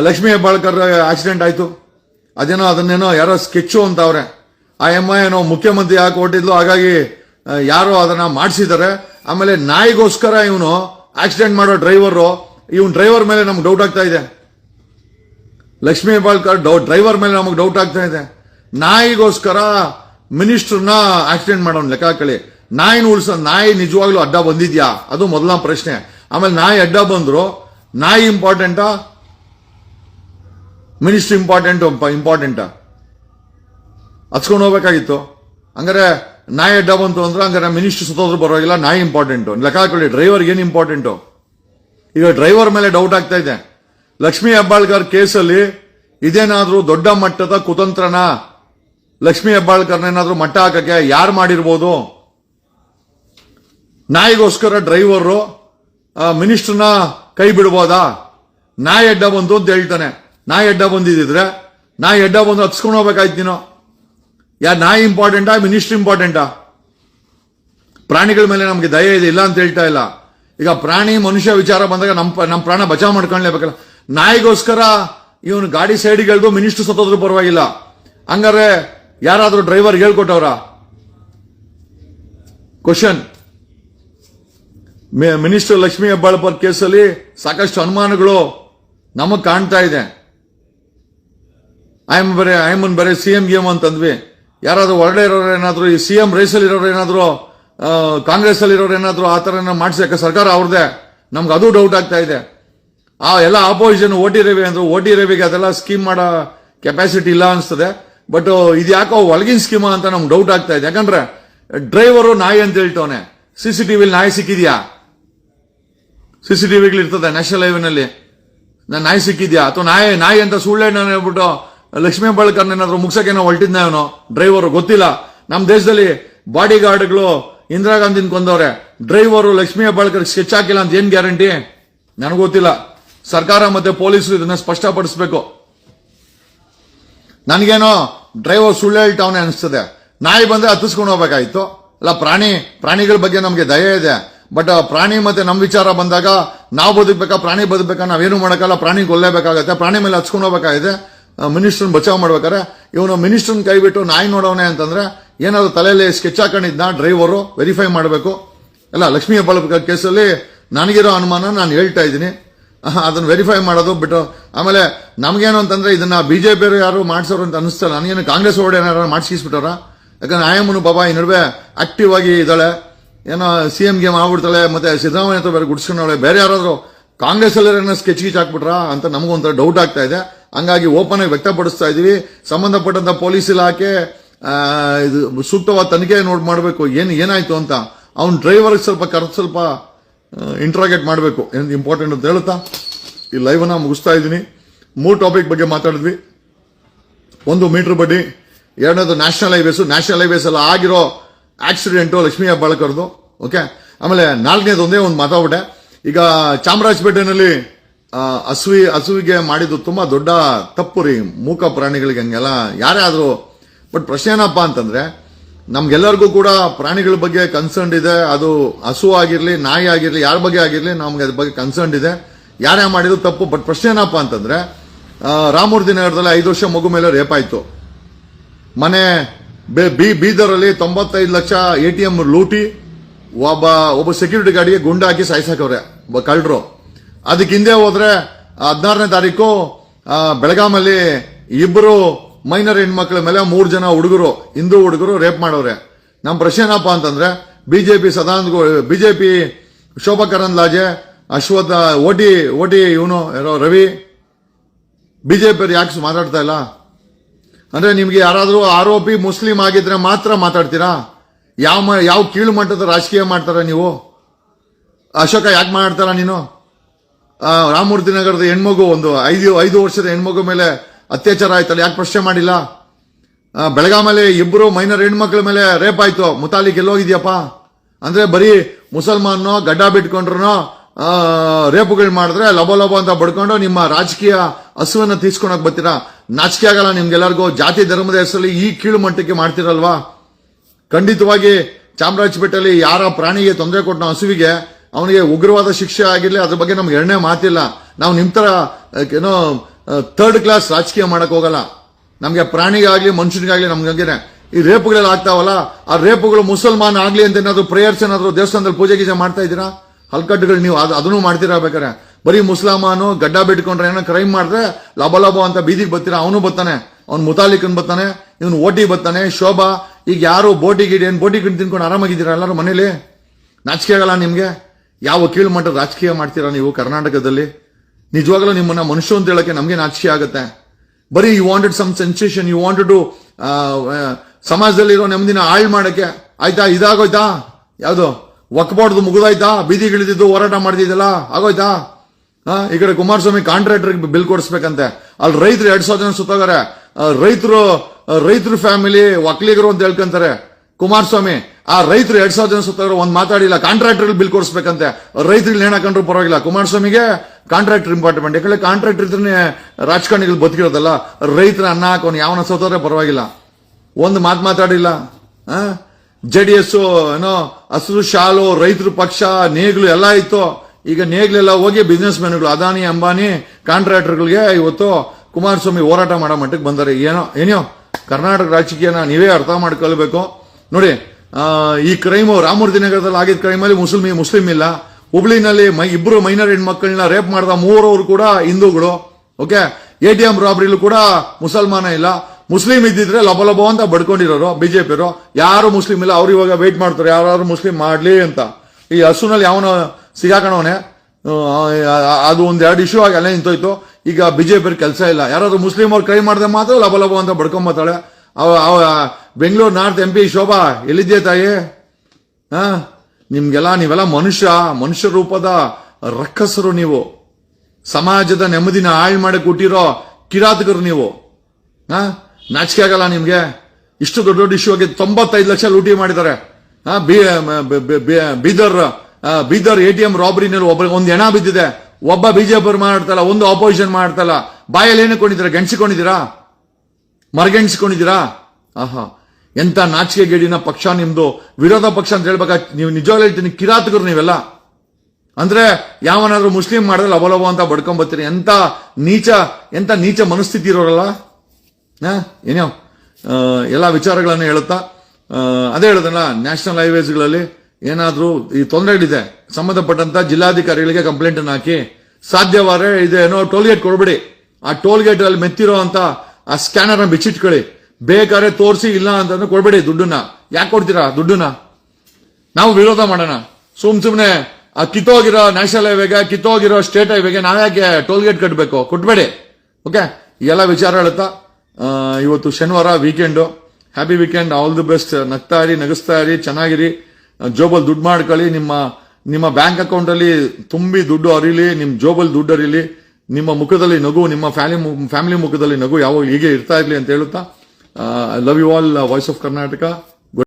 Lakshmi Hebbalkar accident ಆಯ್ತು. ಅದೇನೋ ಅದನ್ನೇನೋ ಯಾರೋ ಸ್ಕೆಚ್ಚು ಅಂತ ಅವ್ರೆ. ಆ ಎಮ್ಮ ಏನೋ ಮುಖ್ಯಮಂತ್ರಿ ಯಾಕೆ ಕೊಟ್ಟಿದ್ಲು ಹಾಗಾಗಿ ಯಾರೋ ಅದನ್ನ ಮಾಡಿಸಿದ್ದಾರೆ ಆಮೇಲೆ ನಾಯಿಗೋಸ್ಕರ ಇವನು ಆಕ್ಸಿಡೆಂಟ್ ಮಾಡೋ ಡ್ರೈವರು ಇವನ್ ಡ್ರೈವರ್ ಮೇಲೆ ನಮ್ಗೆ ಡೌಟ್ ಆಗ್ತಾ ಇದೆ. ಲಕ್ಷ್ಮೀ ಹೆಬ್ಬಾಳ್ಕರ್ ಡ್ರೈವರ್ ಮೇಲೆ ನಮಗೆ ಡೌಟ್ ಆಗ್ತಾ ಇದೆ. ನಾಯಿಗೋಸ್ಕರ ಮಿನಿಸ್ಟರ್ನ ಆಕ್ಸಿಡೆಂಟ್ ಮಾಡೋನ್ ಲೆಕ್ಕ ಹಾಕಳಿ ನಾಯಿನ ಉಳ್ಸ, ನಾಯಿ ನಿಜವಾಗ್ಲೂ ಅಡ್ಡ ಬಂದಿದ್ಯಾ? ಅದು ಮೊದಲ ಪ್ರಶ್ನೆ. ಆಮೇಲೆ ನಾಯಿ ಅಡ್ಡ ಬಂದ್ರು, ನಾಯಿ ಇಂಪಾರ್ಟೆಂಟಾ ಮಿನಿಸ್ಟರ್ ಇಂಪಾರ್ಟೆಂಟ್ ಇಂಪಾರ್ಟೆಂಟಾ ಹಚ್ಕೊಂಡು ಹೋಗ್ಬೇಕಾಗಿತ್ತು. ಹಂಗಾರೆ ನಾಯಿ ಅಡ್ಡ ಬಂತು ಅಂದ್ರೆ ಹಂಗಾರೆ ಮಿನಿಸ್ಟ್ರಿ ಸುತ್ತೋದ್ರು ಪರವಾಗಿಲ್ಲ, ನಾಯಿ ಇಂಪಾರ್ಟೆಂಟು ಲೆಕ್ಕ ಹಾಕೊಳ್ಳಿ ಡ್ರೈವರ್ಗೆ ಏನು ಇಂಪಾರ್ಟೆಂಟು ಈಗ ಡ್ರೈವರ್ ಮೇಲೆ ಡೌಟ್ ಆಗ್ತಾ ಇದೆ. ಲಕ್ಷ್ಮೀ ಹೆಬ್ಬಾಳ್ಕರ್ ಕೇಸಲ್ಲಿ ಇದೇನಾದ್ರೂ ದೊಡ್ಡ ಮಟ್ಟದ ಕುತಂತ್ರನ ಲಕ್ಷ್ಮೀ ಹೆಬ್ಬಾಳ್ಕರ್ನೇನಾದ್ರೂ ಮಟ್ಟ ಹಾಕಕ್ಕೆ ಯಾರು ಮಾಡಿರ್ಬೋದು? ನಾಯಿಗೋಸ್ಕರ ಡ್ರೈವರು ಮಿನಿಸ್ಟ್ರನ್ನ ಕೈ ಬಿಡ್ಬೋದಾ? ನಾಯಿ ಅಡ್ಡ ಬಂತು ಅಂತ ಹೇಳ್ತಾನೆ. ನಾಯಿ ಅಡ್ಡ ಬಂದಿದ್ದಿದ್ರೆ ನಾ ಎಡ್ಡ ಬಂದು ಹತ್ಸ್ಕೊಂಡು ಹೋಗ್ಬೇಕಾಯ್ತು ನೀನು. ಯಾ ನಾಯಿ ಇಂಪಾರ್ಟೆಂಟಾ ಮಿನಿಸ್ಟ್ರಿ ಇಂಪಾರ್ಟೆಂಟಾ ಪ್ರಾಣಿಗಳ ಮೇಲೆ ನಮಗೆ ದಯೆ ಇದೆ, ಇಲ್ಲ ಅಂತ ಹೇಳ್ತಾ ಇಲ್ಲ. ಈಗ ಪ್ರಾಣಿ ಮನುಷ್ಯ ವಿಚಾರ ಬಂದಾಗ ನಮ್ಮ ನಮ್ಮ ಪ್ರಾಣ ಬಚಾವ್ ಮಾಡ್ಕೊಳ್ಳೇಬೇಕಲ್ಲ ನಾಯಿಗೋಸ್ಕರ ಇವನು ಗಾಡಿ ಸೈಡ್ಗೆಳ್ದು ಮಿನಿಸ್ಟ್ರು ಸತ್ತೋದ್ರು ಪರವಾಗಿಲ್ಲ. ಹಂಗಾರೆ ಯಾರಾದರೂ ಡ್ರೈವರ್ ಹೇಳ್ಕೊಟ್ಟವ್ರ? ಕ್ವಶನ್ ಮಿನಿಸ್ಟರ್ ಲಕ್ಷ್ಮೀ ಹೆಬ್ಬಾಳ್ಕರ್ ಕೇಸಲ್ಲಿ ಸಾಕಷ್ಟು ಅನುಮಾನಗಳು ನಮಗೆ ಕಾಣ್ತಾ ಇದೆ. ಐಎಮ್ ಬರೇ ಐಮನ್ ಬರೇ ಸಿ ಎಂ ಗೇಮ್ ಅಂತಂದ್ವಿ. ಯಾರಾದ್ರೂ ಹೊರಡೆ ಇರೋರು ಏನಾದ್ರು, ಈ ಸಿ ಎಂ ರೇಸಲ್ಲಿ ಇರೋರು ಏನಾದ್ರು ಕಾಂಗ್ರೆಸ್ ಅಲ್ಲಿ ಇರೋರು ಏನಾದ್ರು ಆ ತರ ಮಾಡಿಸಕ್ಕೆ ಸರ್ಕಾರ ಅವ್ರದೇ. ನಮ್ಗೆ ಅದು ಡೌಟ್ ಆಗ್ತಾ ಇದೆ. ಆ ಎಲ್ಲ ಆಪೋಸಿಷನ್ ಓಟಿ ರವಿ ಅಂದ್ರು ಓಟಿ ರವಿಗೆ ಅದೆಲ್ಲ ಸ್ಕೀಮ್ ಮಾಡೋ ಕೆಪಾಸಿಟಿ ಇಲ್ಲ ಅನಿಸ್ತದೆ. ಬಟ್ ಇದು ಯಾಕೋ ಒಳಗಿನ ಸ್ಕೀಮ್ ಅಂತ ನಮ್ಗೆ ಡೌಟ್ ಆಗ್ತಾ ಇದೆ. ಯಾಕಂದ್ರೆ ಡ್ರೈವರು ನಾಯಿ ಅಂತ ಹೇಳ್ತವನೆ. ಸಿ ಸಿ ವಿಲಿ ನಾಯಿ ಸಿಕ್ಕಿದ್ಯಾ? ಸಿ ಸಿ ಟಿವಿಗಳು ಇರ್ತದೆ ನ್ಯಾಷನಲ್ ಹೈವೇನಲ್ಲಿ ನಾನು ನಾಯಿ ಸಿಕ್ಕಿದ್ಯಾ? ಅಥವಾ ನಾಯಿ ನಾಯಿ ಅಂತ ಸುಳ್ಳೆ ನಾನು ಹೇಳ್ಬಿಟ್ಟು ಲಕ್ಷ್ಮೀ ಹೆಬ್ಬಾಳ್ಕರ್ ಏನಾದ್ರು ಮುಗ್ಸಕ್ಕೇನೋ ಹೊಲ್ಟಿದ್ನ ಅವನು ಡ್ರೈವರ್ ಗೊತ್ತಿಲ್ಲ. ನಮ್ಮ ದೇಶದಲ್ಲಿ ಬಾಡಿ ಗಾರ್ಡ್ಗಳು ಇಂದಿರಾ ಗಾಂಧಿನ ಕೊಂದವ್ರೆ. ಡ್ರೈವರು ಲಕ್ಷ್ಮೀ ಹೆಬ್ಬಾಳ್ಕರ್ ಸ್ಕೆಚ್ ಹಾಕಿಲ್ಲ ಅಂತ ಏನ್ ಗ್ಯಾರಂಟಿ? ನನಗೆ ಗೊತ್ತಿಲ್ಲ. ಸರ್ಕಾರ ಮತ್ತೆ ಪೊಲೀಸರು ಇದನ್ನ ಸ್ಪಷ್ಟಪಡಿಸಬೇಕು. ನನಗೇನೋ ಡ್ರೈವರ್ ಸುಳ್ಳು ಹೇಳ್ತಾವನೆ ಅನಿಸ್ತದೆ. ನಾಯಿ ಬಂದ್ರೆ ಹತ್ತಿಸ್ಕೊಂಡು ಹೋಗ್ಬೇಕಾಯ್ತು. ಅಲ್ಲ, ಪ್ರಾಣಿ, ಪ್ರಾಣಿಗಳ ಬಗ್ಗೆ ನಮಗೆ ದಯೆ ಇದೆ. ಬಟ್ ಪ್ರಾಣಿ ಮತ್ತೆ ನಮ್ಮ ವಿಚಾರ ಬಂದಾಗ ನಾವು ಬದುಕಬೇಕಾ, ಪ್ರಾಣಿ ಬದುಕಬೇಕಾ, ನಾವೇನು ಮಾಡೋಕ್ಕಲ್ಲ ಪ್ರಾಣಿ ಕೊಲ್ಲೇಬೇಕಾಗತ್ತೆ, ಪ್ರಾಣಿ ಮೇಲೆ ಹಚ್ಕೊಂಡು ಹೋಗ್ಬೇಕಾಗಿದೆ. ಮಿನಿಸ್ಟರ್ನ ಬಚಾವ್ ಮಾಡ್ಬೇಕಾರೆ ಇವನು ಮಿನಿಸ್ಟರ್ನ ಕೈ ಬಿಟ್ಟು ನಾಯಿ ನೋಡೋನೆ ಅಂತಂದ್ರೆ ಏನಾದ್ರು ತಲೆಯಲ್ಲಿ ಸ್ಕೆಚ್ ಹಾಕೊಂಡಿದ್ನ ಡ್ರೈವರು ವೆರಿಫೈ ಮಾಡಬೇಕು. ಅಲ್ಲ, ಲಕ್ಷ್ಮೀ ಹೆಬ್ಬಾಳ್ಕರ್ ಕೇಸಲ್ಲಿ ನನಗಿರೋ ಅನುಮಾನ ನಾನು ಹೇಳ್ತಾ ಇದ್ದೀನಿ. ಅದನ್ನ ವೆರಿಫೈ ಮಾಡೋದು ಬಿಟ್ಟು ಆಮೇಲೆ ನಮಗೇನು ಅಂತಂದ್ರೆ ಇದನ್ನ ಬಿಜೆಪಿ ಯಾರು ಮಾಡಿಸೋರು ಅಂತ ಅನಿಸ್ತಲ್ಲ. ನನಗೇನು ಕಾಂಗ್ರೆಸ್ ಓಡ್ ಏನಾರು ಮಾಡಿಸ್ಬಿಟ್ಟವ್ರ ಯಾಕಂದ್ರೆ ಆಯಮ್ಮನು ಬಾಬಾ ಈ ನಡುವೆ ಆಕ್ಟಿವ್ ಆಗಿ ಇದ್ದಾಳೆ. ಏನೋ ಸಿ ಎಂ ಗೇಮ್ ಆಗ್ಬಿಡ್ತಾಳೆ, ಮತ್ತೆ ಸಿದ್ದರಾಮಯ್ಯ ಹತ್ರ ಬೇರೆ ಗುಡ್ಸ್ಕೊಂಡವಳೆ. ಬೇರೆ ಯಾರಾದರೂ ಕಾಂಗ್ರೆಸ್ ಅಲ್ಲಿ ಸ್ಕೆಚ್ ಗೀಚ್ ಹಾಕ್ಬಿಟ್ರಾ ಅಂತ ನಮಗೊಂಥರ ಡೌಟ್ ಆಗ್ತಾ ಇದೆ. ಹಂಗಾಗಿ ಓಪನ್ ಆಗಿ ವ್ಯಕ್ತಪಡಿಸ್ತಾ ಇದೀವಿ ಸಂಬಂಧಪಟ್ಟಂತ ಪೊಲೀಸ್ ಇಲಾಖೆ ಇದು ಸೂಕ್ತವಾದ ತನಿಖೆ ನೋಡಿ ಮಾಡಬೇಕು. ಏನು, ಏನಾಯ್ತು ಅಂತ ಅವ್ನ ಡ್ರೈವರ್ ಸ್ವಲ್ಪ ಕರ್, ಸ್ವಲ್ಪ ಇಂಟ್ರಾಗೇಟ್ ಮಾಡಬೇಕು. ಏನು ಇಂಪಾರ್ಟೆಂಟ್ ಅಂತ ಹೇಳುತ್ತಾ? ಈ ಲೈವ್ ಅನ್ನ ಮುಗಿಸ್ತಾ ಇದ್ದೀನಿ. ಮೂರು ಟಾಪಿಕ್ ಬಗ್ಗೆ ಮಾತಾಡಿದ್ವಿ. ಒಂದು ಮೀಟರ್ ಬಡ್ಡಿ ಎರಡನೇದು ನ್ಯಾಷನಲ್ ಹೈವೇಸ್ ನ್ಯಾಷನಲ್ ಹೈವೇಸ್ ಅಲ್ಲಿ ಆಗಿರೋ ಆಕ್ಸಿಡೆಂಟು ಲಕ್ಷ್ಮೀ ಹೆಬ್ಬಾಳ್ಕರ್ದು ಓಕೆ ಆಮೇಲೆ ನಾಲ್ಕನೇದು ಒಂದೇ ಒಂದು ಮಾತಾಡ್ಬಿಟ್ಟೆ. ಈಗ ಚಾಮರಾಜಪೇಟೆನಲ್ಲಿ ಹಸುವಿ ಹಸುವಿಗೆ ಮಾಡಿದ್ದು ತುಂಬಾ ದೊಡ್ಡ ತಪ್ಪು ರೀ. ಮೂಕ ಪ್ರಾಣಿಗಳಿಗೆ ಹಂಗೆಲ್ಲ ಯಾರೇ ಆದರೂ. ಬಟ್ ಪ್ರಶ್ನೆ ಏನಪ್ಪ ಅಂತಂದ್ರೆ, ನಮ್ಗೆಲ್ಲರಿಗೂ ಕೂಡ ಪ್ರಾಣಿಗಳ ಬಗ್ಗೆ ಕನ್ಸರ್ನ್ ಇದೆ. ಅದು ಹಸು ಆಗಿರಲಿ, ನಾಯಿ ಆಗಿರಲಿ, ಯಾರ ಬಗ್ಗೆ ಆಗಿರಲಿ ನಮ್ಗೆ ಅದ್ರ ಬಗ್ಗೆ ಕನ್ಸರ್ನ್ ಇದೆ. ಯಾರೇ ಮಾಡಿದ್ರು ತಪ್ಪು. ಬಟ್ ಪ್ರಶ್ನೆ ಏನಪ್ಪ ಅಂತಂದ್ರೆ ರಾಮೂರ್ತಿ ನಗರದಲ್ಲಿ ಐದು ವರ್ಷ ಮಗು ಮೇಲೆ ರೇಪ್ ಆಯ್ತು. ಮನೆ ಬೆ- ಬೀದರಲ್ಲಿ ತೊಂಬತ್ತೈದು ಲಕ್ಷ ಎ ಟಿ ಎಂ ಲೂಟಿ, ಒಬ್ಬ ಒಬ್ಬ ಸೆಕ್ಯೂರಿಟಿ ಗಾರ್ಡಿಗೆ ಗುಂಡಾಕಿ ಸಾಯಿಸಾಕವ್ರೆ, ಒಬ್ಬ ಕಳ್ಳರು. ಅದಕ್ಕೆ ಹಿಂದೆ ಹೋದ್ರೆ ಹದಿನಾರನೇ ತಾರೀಕು ಬೆಳಗಾಮಲ್ಲಿ ಇಬ್ಬರು ಮೈನರ್ ಹೆಣ್ಮಕ್ಳ ಮೇಲೆ ಮೂರು ಜನ ಹುಡುಗರು, ಹಿಂದೂ ಹುಡುಗರು ರೇಪ್ ಮಾಡವ್ರೆ ನಮ್ಮ ಪ್ರಶ್ನೆ ಏನಪ್ಪ ಅಂತಂದ್ರೆ, ಬಿಜೆಪಿ ಸದಾನಂದ ಬಿಜೆಪಿ ಶೋಭಾ ಕರಂದ್ಲಾಜೆ, ಅಶ್ವಥ್, ಓಟಿ ಓಟಿ ಇವನು, ಯಾರೋ, ರವಿ ಬಿಜೆಪಿ ಯಾಕೆ ಮಾತಾಡ್ತಾ ಇಲ್ಲ? ಅಂದ್ರೆ ನಿಮ್ಗೆ ಯಾರಾದರೂ ಆರೋಪಿ ಮುಸ್ಲಿಂ ಆಗಿದ್ರೆ ಮಾತ್ರ ಮಾತಾಡ್ತೀರಾ? ಯಾವ ಯಾವ ಕೀಳು ಮಟ್ಟದ ರಾಜಕೀಯ ಮಾಡ್ತಾರ ನೀವು? ಅಶೋಕ ಯಾಕೆ ಮಾಡ್ತಾರ ನೀನು? ರಾಮಮೂರ್ತಿ ನಗರದ ಹೆಣ್ಮಗು ಒಂದು ಐದು ಐದು ವರ್ಷದ ಹೆಣ್ಮಗು ಮೇಲೆ ಅತ್ಯಾಚಾರ ಆಯ್ತಲ್ಲ, ಯಾಕೆ ಪ್ರಶ್ನೆ ಮಾಡಿಲ್ಲ? ಬೆಳಗಾಮಲ್ಲಿ ಇಬ್ಬರು ಮೈನರ್ ಹೆಣ್ಮಕ್ಳ ಮೇಲೆ ರೇಪ್ ಆಯ್ತು. ಮುತಾಲಿ ಗೆಲ್ಲೋಗಿದ್ಯಪ್ಪ. ಅಂದ್ರೆ ಬರೀ ಮುಸಲ್ಮಾನೋ ಗಡ್ಡ ಬಿಟ್ಕೊಂಡ್ರು ರೇಪುಗಳು ಮಾಡಿದ್ರೆ ಲಬೋ ಲಬೋ ಅಂತ ಬಡ್ಕೊಂಡು ನಿಮ್ಮ ರಾಜಕೀಯ ಹಸುವನ್ನು ತೀಸ್ಕೊಳಕ್ ಬರ್ತೀರಾ? ನಾಚಿಕೆ ಆಗಲ್ಲ ನಿಮ್ಗೆಲ್ಲರಿಗೂ. ಜಾತಿ ಧರ್ಮದ ಹೆಸರಲ್ಲಿ ಈ ಕೀಳು ಮಟ್ಟಕ್ಕೆ ಮಾಡ್ತಿರಲ್ವಾ? ಖಂಡಿತವಾಗಿ ಚಾಮರಾಜಪೇಟೆಯಲ್ಲಿ ಯಾರ ಪ್ರಾಣಿಗೆ ತೊಂದರೆ ಕೊಟ್ಟನೋ ಹಸುವಿಗೆ ಅವನಿಗೆ ಉಗ್ರವಾದ ಶಿಕ್ಷೆ ಆಗಿರಲಿ, ಅದ್ರ ಬಗ್ಗೆ ನಮ್ಗೆ ಎರಡನೇ ಮಾತಿಲ್ಲ. ನಾವು ನಿಮ್ ತರ ಏನೋ ಥರ್ಡ್ ಕ್ಲಾಸ್ ರಾಜಕೀಯ ಮಾಡಕ್ ಹೋಗಲ್ಲ. ನಮ್ಗೆ ಪ್ರಾಣಿಗಾಗ್ಲಿ, ಮನುಷ್ಯನಿಗಾಗ್ಲಿ ನಮ್ಗೆ ಈ ರೇಪುಗಳೆಲ್ಲ ಆಗ್ತಾವಲ್ಲ, ಆ ರೇಪುಗಳು ಮುಸಲ್ಮಾನ್ ಆಗ್ಲಿ ಅಂತ ಏನಾದ್ರು ಪ್ರೇಯರ್ಸ್ ಏನಾದ್ರು ದೇವಸ್ಥಾನದಲ್ಲಿ ಪೂಜೆ ಗೀಜೆ ಮಾಡ್ತಾ ಇದ್ದೀರಾ? ಹಲ್ಕಟ್ಟುಗಳು ನೀವು ಅದು, ಅದನ್ನು ಮಾಡ್ತೀರಾ ಬೇಕಾರೆ ಬರೀ ಮುಸ್ಲಾಮಾನು ಗಡ್ಡ ಬಿಟ್ಕೊಂಡ್ರೆ ಏನೋ ಕ್ರೈಮ್ ಮಾಡಿದ್ರೆ ಲಬ ಲಬ ಅಂತ ಬೀದಿಗೆ ಬರ್ತೀರಾ? ಅವನು ಬರ್ತಾನೆ. ಅವ್ನು ಮುತಾಲಿಕನ್ ಬರ್ತಾನೆ, ಇವನು ಓಟಿ ಬರ್ತಾನೆ, ಶೋಭಾ. ಈಗ ಯಾರು ಬೋಟಿ ಗಿಡಿ ಏನ್ ಬೋಟಿ ಗಿಡಿ ತಿನ್ಕೊಂಡು ಆರಾಮಾಗಿದ್ದೀರಾ ಎಲ್ಲರೂ ಮನೇಲಿ? ನಾಚಿಕೆ ಆಗಲ್ಲ ನಿಮ್ಗೆ? ಯಾವ ಕೀಳು ಮಟ್ಟ ರಾಜಕೀಯ ಮಾಡ್ತೀರಾ ನೀವು ಕರ್ನಾಟಕದಲ್ಲಿ? ನಿಜವಾಗ್ಲೂ ನಿಮ್ಮನ್ನ ಮನುಷ್ಯ ಅಂತ ಹೇಳಕ್ಕೆ ನಮಗೆ ನಾಚಿಕೆ ಆಗುತ್ತೆ. ಬರೀ you wanted some sensation you wanted ಸಮಾಜದಲ್ಲಿರೋ ನೆಮ್ಮದಿನ ಹಾಳು ಮಾಡಕ್ಕೆ. ಆಯ್ತಾ? ಇದಾಗೋಯ್ತಾ? ಯಾವುದು? ಒಕ್ಬಾರ್ದು ಮುಗಿದೋಯ್ತಾ? ಬೀದಿಗಿಳಿದಿದ್ದು ಹೋರಾಟ ಮಾಡ್ತಿದ್ದಲ್ಲ ಆಗೋಯ್ತಾ? ಈ ಕಡೆ ಕುಮಾರಸ್ವಾಮಿ ಕಾಂಟ್ರಾಕ್ಟರ್ ಬಿಲ್ ಕೊಡಿಸ್ಬೇಕಂತೆ. ಅಲ್ಲಿ ರೈತರು ಎರಡ್ ಸಾವಿರ ಜನ ಸುತ್ತೋಗಾರೆ. ರೈತರು ರೈತರು ಫ್ಯಾಮಿಲಿ ಒಕ್ಲಿಗರು ಅಂತ ಹೇಳ್ಕೊಂತಾರೆ. ಕುಮಾರಸ್ವಾಮಿ ಆ ರೈತರು ಎರಡ್ ಸಾವಿರ ಜನ ಸುತ್ತಾಗ ಒಂದು ಮಾತಾಡಿಲ್ಲ ಕಾಂಟ್ರಾಕ್ಟರ್ ಬಿಲ್ ಕೊಡಿಸ್ಬೇಕಂತೆ. ರೈತರಿಗೆ ನೇಣ ಹಾಕೊಂಡ್ರು ಪರವಾಗಿಲ್ಲ. ಕುಮಾರಸ್ವಾಮಿಗೆ ಕಾಂಟ್ರಾಕ್ಟರ್ ಇಂಪಾರ್ಟ್ಮೆಂಟ್ ಯಾಕಂದ್ರೆ ಕಾಂಟ್ರಾಕ್ಟರ್ ಇದ್ರೆ ರಾಜಕಾರಣಿಗಳು ಬದುಕಿರೋದಲ್ಲ, ರೈತರ ಅನ್ನ ಹಾಕೋನು ಯಾವನ ಸೋತಾರೆ ಪರವಾಗಿಲ್ಲ. ಒಂದು ಮಾತು ಮಾತಾಡಿಲ್ಲ ಜೆ ಡಿ ಎಸ್ ಏನೋ, ಹಸಿರು ಶಾಲು, ರೈತರ ಪಕ್ಷ, ನೇಗ್ಲು ಎಲ್ಲ ಇತ್ತು. ಈಗ ನೇಗ್ಲೆಲ್ಲ ಹೋಗಿ ಬಿಸ್ನೆಸ್ ಮ್ಯಾನ್ಗಳು ಅದಾನಿ, ಅಂಬಾನಿ ಕಾಂಟ್ರಾಕ್ಟರ್ಗಳಿಗೆ ಇವತ್ತು ಕುಮಾರಸ್ವಾಮಿ ಹೋರಾಟ ಮಾಡೋ ಮಟ್ಟಕ್ಕೆ ಬಂದರೆ. ಏನೋ ಏನೋ ಕರ್ನಾಟಕ ರಾಜಕೀಯನ ನೀವೇ ಅರ್ಥ ಮಾಡ್ಕೊಳ್ಬೇಕು. ನೋಡಿ ಈ ಕ್ರೈಮು ರಾಮಮೂರ್ತಿ ನಗರದಲ್ಲಿ ಆಗಿದ್ದ ಕ್ರೈಮಲ್ಲಿ ಮುಸ್ಲಿಂ ಮುಸ್ಲಿಂ ಇಲ್ಲ ಹುಬ್ಳಿನಲ್ಲಿ ಮೈ, ಇಬ್ರು ಮೈನರ್ ಹೆಣ್ಮಕ್ಳನ್ನ ರೇಪ್ ಮಾಡಿದ ಮೂರವರು ಕೂಡ ಹಿಂದೂಗಳು. ಓಕೆ? ಎ ಟಿ ಎಂ ರಾಬರಿಲು ಕೂಡ ಮುಸಲ್ಮಾನ ಇಲ್ಲ. ಮುಸ್ಲಿಂ ಇದ್ದಿದ್ರೆ ಲಬ ಲಬ ಅಂತ ಬಡ್ಕೊಂಡಿರೋರು ಬಿಜೆಪಿಯವರು. ಯಾರು ಮುಸ್ಲಿಂ ಇಲ್ಲ, ಅವ್ರು ಇವಾಗ ವೇಟ್ ಮಾಡ್ತಾರೆ. ಯಾರು ಮುಸ್ಲಿಂ ಮಾಡ್ಲಿ ಅಂತ. ಈ ಹಸುನಲ್ಲಿ ಯಾವನ ಸಿಗಾಕಣವನೆ. ಅದು ಒಂದ್ ಎರಡು ಇಶ್ಯೂ ಆಗಿ ಅಲ್ಲೇ ನಿಂತೋಯ್ತು. ಈಗ ಬಿಜೆಪಿ ಕೆಲಸ ಇಲ್ಲ. ಯಾರಾದ್ರೂ ಮುಸ್ಲಿಂ ಅವ್ರು ಕೈ ಮಾಡಿದ್ರೆ ಮಾತ್ರ ಲಬ ಲಬ ಅಂತ ಬಡ್ಕೊಂಬತ್ತಾಳೆ. Bengaluru north M P Shobha ಎಲ್ಲಿದ್ದೆ ತಾಯಿ? ಹಾ? ನಿಮ್ಗೆಲ್ಲ, ನೀವೆಲ್ಲ ಮನುಷ್ಯ ಮನುಷ್ಯ ರೂಪದ ರಕ್ಕಸರು ನೀವು. ಸಮಾಜದ ನೆಮ್ಮದಿನ ಹಾಳು ಮಾಡಿ ಕೊಟ್ಟಿರೋ ಕಿರಾತಕರು ನೀವು. ಹಾ? ನಾಚಿಕೆ ಆಗಲ್ಲ ನಿಮ್ಗೆ? ಇಷ್ಟು ದೊಡ್ಡ ದೊಡ್ಡ ಇಶ್ಯೂ ಆಗಿ ತೊಂಬತ್ತೈದು ಲಕ್ಷ ಲೂಟಿ ಮಾಡಿದ್ದಾರೆ. Bidar Bidar A T M ರಾಬರಿನಲ್ಲಿ ಒಬ್ಬ, ಒಂದು ಹೆಣ ಬಿದ್ದಿದೆ. ಒಬ್ಬ ಬಿಜೆಪಿ ಮಾಡ್ತಲ್ಲ ಒಂದು ಆಪೋಸಿಷನ್ ಮಾಡ್ತಲ್ಲ ಬಾಯಲ್ಲಿ ಏನಕ್ಕೊಂಡಿದ್ದೀರಾ ಗೆಣಸಿಕೊಂಡಿದ್ದೀರಾ? ಮರಗೆಣಿಸ್ಕೊಂಡಿದ್ದೀರಾ? ಆಹಾ. ಎಂತ ನಾಚಿಕೆ ಗೇಡಿನ ಪಕ್ಷ ನಿಮ್ದು? ವಿರೋಧ ಪಕ್ಷ ಅಂತ ಹೇಳ್ಬೇಕಾ? ನೀವು ನಿಜವಾಗ್ಲೂ ಹೇಳ್ತೀನಿ, ಕಿರಾತಕರು ನೀವೆಲ್ಲ. ಅಂದ್ರೆ ಯಾವನಾದ್ರೂ ಮುಸ್ಲಿಂ ಮಾಡಿದ್ರೆ ಲಬಲಬ ಅಂತ ಬಡ್ಕೊಂಬತ್ತೀರಿ. ಎಂತ ನೀಚ ಎಂತ ನೀಚ ಮನಸ್ಥಿತಿ ಇರೋರಲ್ಲ? ಏನೋ ಎಲ್ಲ ವಿಚಾರಗಳನ್ನು ಹೇಳುತ್ತಾ? ಅದೇ ಹೇಳುದಲ್ಲ, ನ್ಯಾಷನಲ್ ಹೈವೇಸ್ಗಳಲ್ಲಿ ಏನಾದರೂ ಈ ತೊಂದರೆಗಳಿದೆ, ಸಂಬಂಧಪಟ್ಟಂತ ಜಿಲ್ಲಾಧಿಕಾರಿಗಳಿಗೆ ಕಂಪ್ಲೇಂಟ್ ಅನ್ನು ಹಾಕಿ, ಸಾಧ್ಯವಾದ್ರೆ ಇದೇನೋ ಟೋಲ್ ಗೇಟ್ ಕೊಡ್ಬೇಡಿ. ಆ ಟೋಲ್ ಗೇಟ್ ಅಲ್ಲಿ ಮೆತ್ತಿರೋ ಅಂತ ಆ ಸ್ಕ್ಯಾನರ್ ಅನ್ನ ಬಿಚ್ಚಿಟ್ಕೊಳ್ಳಿ. ಬೇಕಾದ್ರೆ ತೋರಿಸಿ, ಇಲ್ಲ ಅಂತಂದ್ರೆ ಕೊಡ್ಬೇಡಿ ದುಡ್ಡನ್ನ. ಯಾಕೆ ಕೊಡ್ತೀರಾ ದುಡ್ಡನ್ನ? ನಾವು ವಿರೋಧ ಮಾಡೋಣ. ಸುಮ್ ಸುಮ್ಮನೆ ಆ ಕಿತ್ತೋಗಿರೋ ನ್ಯಾಷನಲ್ ಹೈವೇಗೆ ಕಿತ್ತೋಗಿರೋ ಸ್ಟೇಟ್ ಹೈವೇಗೆ ನಾವ್ಯಾಕೆ ಟೋಲ್ ಗೇಟ್ ಕಟ್ಟಬೇಕು ಕೊಟ್ಬೇಡಿ. ಓಕೆ ಎಲ್ಲ ವಿಚಾರ ಹೇಳುತ್ತಾ ಇವತ್ತು ಶನಿವಾರ weekend happy weekend all the best ನಗ್ತಾ ಇರಿ, ನಗಿಸ್ತಾ ಇರಿ, ಚೆನ್ನಾಗಿರಿ. ಜೋಬಲ್ ದುಡ್ಡು ಮಾಡ್ಕೊಳ್ಳಿ. ನಿಮ್ಮ ನಿಮ್ಮ ಬ್ಯಾಂಕ್ ಅಕೌಂಟ್ ಅಲ್ಲಿ ತುಂಬಿ ದುಡ್ಡು ಅರಿಲಿ ನಿಮ್ಮ ಜೋಬಲ್ ದುಡ್ಡು ಹರಿಲಿ. ನಿಮ್ಮ ಮುಖದಲ್ಲಿ ನಗು, ನಿಮ್ಮ ಫ್ಯಾಮಿಲಿ ಫ್ಯಾಮಿಲಿ ಮುಖದಲ್ಲಿ ನಗು ಯಾವಾಗ ಹೀಗೆ ಇರ್ತಾ ಇರಲಿ ಅಂತ ಹೇಳುತ್ತಾ? Love you all voice of Karnataka